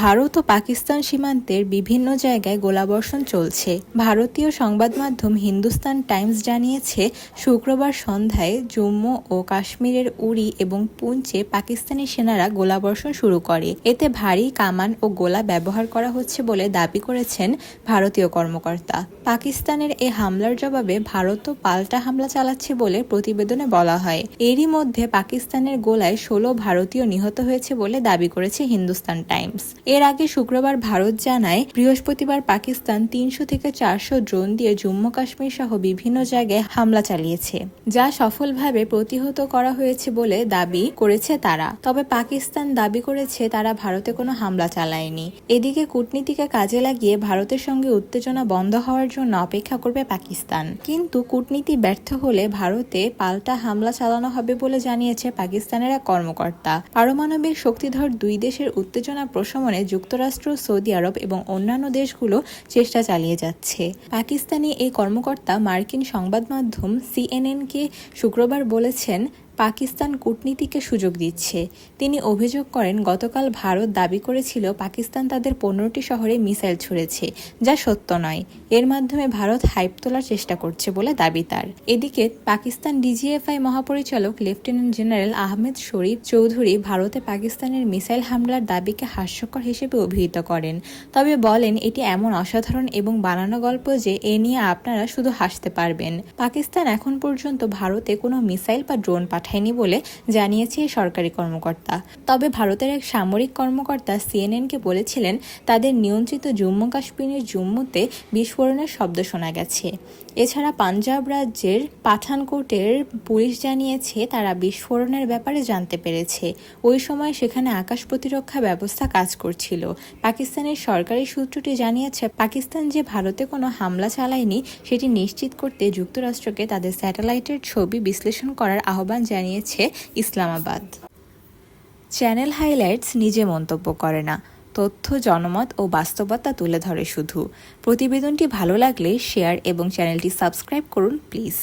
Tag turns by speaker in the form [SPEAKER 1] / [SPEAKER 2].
[SPEAKER 1] ভারত ও পাকিস্তান সীমান্তের বিভিন্ন জায়গায় গোলাবর্ষণ চলছে। ভারতীয় সংবাদ মাধ্যম হিন্দুস্তান টাইমস জানিয়েছে, শুক্রবার সন্ধ্যায় জম্মু ও কাশ্মীরের উড়ি এবং পুঞ্চে পাকিস্তানি সেনারা গোলাবর্ষণ শুরু করে। এতে ভারী কামান ও গোলা ব্যবহার করা হচ্ছে বলে দাবি করেছেন ভারতীয় কর্মকর্তা। পাকিস্তানের এ হামলার জবাবে ভারতও পাল্টা হামলা চালাচ্ছে বলে প্রতিবেদনে বলা হয়। এরই মধ্যে পাকিস্তানের গোলায় ষোলো ভারতীয় নিহত হয়েছে বলে দাবি করেছে হিন্দুস্তান টাইমস। এর আগে শুক্রবার ভারত জানায় বৃহস্পতিবার পাকিস্তান তিনশো থেকে চারশো ড্রোন দিয়ে জম্মু কাশ্মীর সহ বিভিন্ন জায়গায় হামলা চালিয়েছে, যা সফলভাবে প্রতিহত করা হয়েছে বলে দাবি করেছে তারা। তবে পাকিস্তান দাবি করেছে তারা ভারতে কোনো হামলা চালায়নি। এদিকে কূটনীতিকে কাজে লাগিয়ে ভারতের সঙ্গে উত্তেজনা বন্ধ হওয়ার জন্য অপেক্ষা করবে পাকিস্তান। কিন্তু কূটনীতি ব্যর্থ হলে ভারতে পাল্টা হামলা চালানো হবে বলে জানিয়েছে পাকিস্তানের এক কর্মকর্তা। পারমাণবিক শক্তিধর দুই দেশের উত্তেজনা প্রশমনে যুক্তরাষ্ট্র, সৌদি আরব এবং অন্যান্য দেশগুলো চেষ্টা চালিয়ে যাচ্ছে। পাকিস্তানি এই কর্মকর্তা মার্কিন সংবাদ মাধ্যম সিএনএনকে শুক্রবার বলেছেন পাকিস্তান কূটনীতিকে সুযোগ দিচ্ছে। তিনি অভিযোগ করেন, গতকাল ভারত দাবি করেছিল পাকিস্তান তাদের পনেরোটি শহরে মিসাইল ছুড়েছে, যা সত্য নয়। এর মাধ্যমে ভারত হাইপ তোলার চেষ্টা করছে বলে দাবি তার। এদিকে পাকিস্তান ডিজিএফআই মহাপরিচালক লেফটেন্যান্ট জেনারেল আহমেদ শরীফ চৌধুরী ভারতে পাকিস্তানের মিসাইল হামলার দাবিকে হাস্যকর হিসেবে অভিহিত করেন। তবে বলেন, এটি এমন অসাধারণ এবং বানানো গল্প যে এ নিয়ে আপনারা শুধু হাসতে পারবেন। পাকিস্তান এখন পর্যন্ত ভারতে কোনো মিসাইল বা ড্রোন পাঠায়নি বলে জানিয়েছে সরকারি কর্মকর্তা। তবে ভারতের এক সামরিক কর্মকর্তা সিএনএনকে বলেছিলেন, তাদের নিয়ন্ত্রিত জম্মু কাশ্মীরের জম্মুতে বিস্ফোরণের শব্দ শোনা গেছে। এছাড়া পাঞ্জাব রাজ্যের পাঠানকোটের পুলিশ জানিয়েছে, তারা বিস্ফোরণের ব্যাপারে জানতে পেরেছে। ওই সময় সেখানে আকাশ প্রতিরক্ষা ব্যবস্থা কাজ করছিল। পাকিস্তানের সরকারি সূত্রটি জানিয়েছে, পাকিস্তান যে ভারতে কোনো হামলা চালায়নি, সেটি নিশ্চিত করতে যুক্তরাষ্ট্রকে তাদের স্যাটেলাইটের ছবি বিশ্লেষণ করার আহ্বান জানিয়েছে ইসলামাবাদ। চ্যানেল হাইলাইটস নিজে মন্তব্য করে না। তথ্য, জনমত ও বাস্তবতা তুলে ধরে শুধু। প্রতিবেদনটি ভালো লাগলে শেয়ার এবং চ্যানেলটি সাবস্ক্রাইব করুন, প্লিজ।